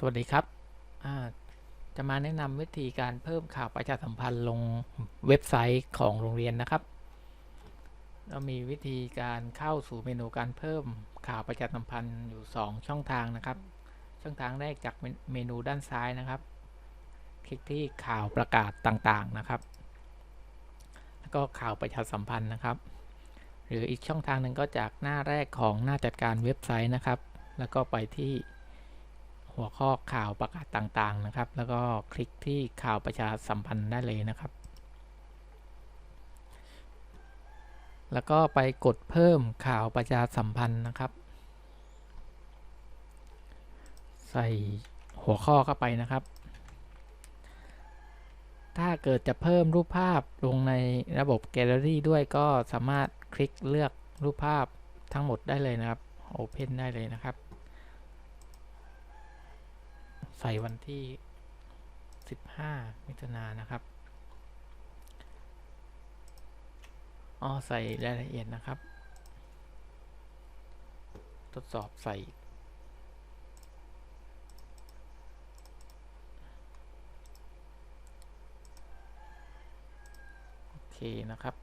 สวัสดีครับ จะมาแนะนำวิธีการเพิ่มข่าวประชาสัมพันธ์ลงเว็บไซต์ของโรงเรียนนะครับ เรามีวิธีการเข้าสู่เมนูการเพิ่มข่าวประชาสัมพันธ์อยู่ 2 ช่องทางนะครับ ช่องทางแรกจากเมเมนูด้านซ้ายนะครับ คลิกที่ข่าวประกาศต่างๆนะครับ แล้วก็ข่าวประชาสัมพันธ์นะครับ หรืออีกช่องทางหนึ่งก็จากหน้าแรกของหน้าจัดการเว็บไซต์นะครับ แล้วก็ไปที่ หัวข้อข่าวประกาศต่างๆนะครับ แล้วก็คลิกที่ข่าวประชาสัมพันธ์ได้เลยนะครับ แล้วก็ไปกดเพิ่มข่าวประชาสัมพันธ์นะครับ ใส่หัวข้อเข้าไปนะครับ ถ้าเกิดจะเพิ่มรูปภาพลงในระบบแกลเลอรี่ด้วยก็สามารถคลิกเลือกรูปภาพทั้งหมดได้เลยนะครับ Open ได้เลยนะครับ ใส่วันที่ 15 มิถุนายนนะครับอ๋อใส่รายละเอียดนะครับ ทดสอบใส่โอเคนะครับ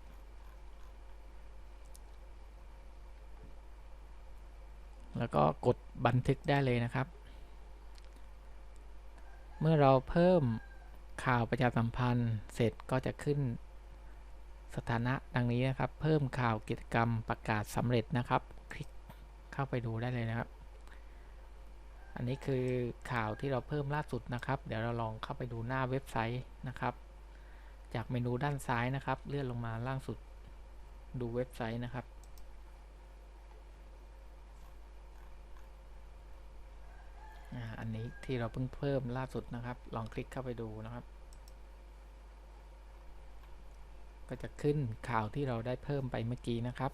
แล้วก็กดบันทึกได้เลยนะครับ เมื่อเราเพิ่มข่าวประชาสัมพันธ์เสร็จก็จะขึ้นสถานะดังนี้นะครับ เพิ่มข่าวกิจกรรมประกาศสำเร็จนะครับ คลิกเข้าไปดูได้เลยนะครับ อันนี้คือข่าวที่เราเพิ่มล่าสุดนะครับ เดี๋ยวเราลองเข้าไปดูหน้าเว็บไซต์นะครับ จากเมนูด้านซ้ายนะครับ เลื่อนลงมาล่างสุดดูเว็บไซต์นะครับ อ่า อันนี้ที่เราเพิ่งเพิ่มล่าสุดนะครับ ลองคลิกเข้าไปดูนะครับ ก็จะขึ้นข่าวที่เราได้เพิ่มไปเมื่อกี้นะครับ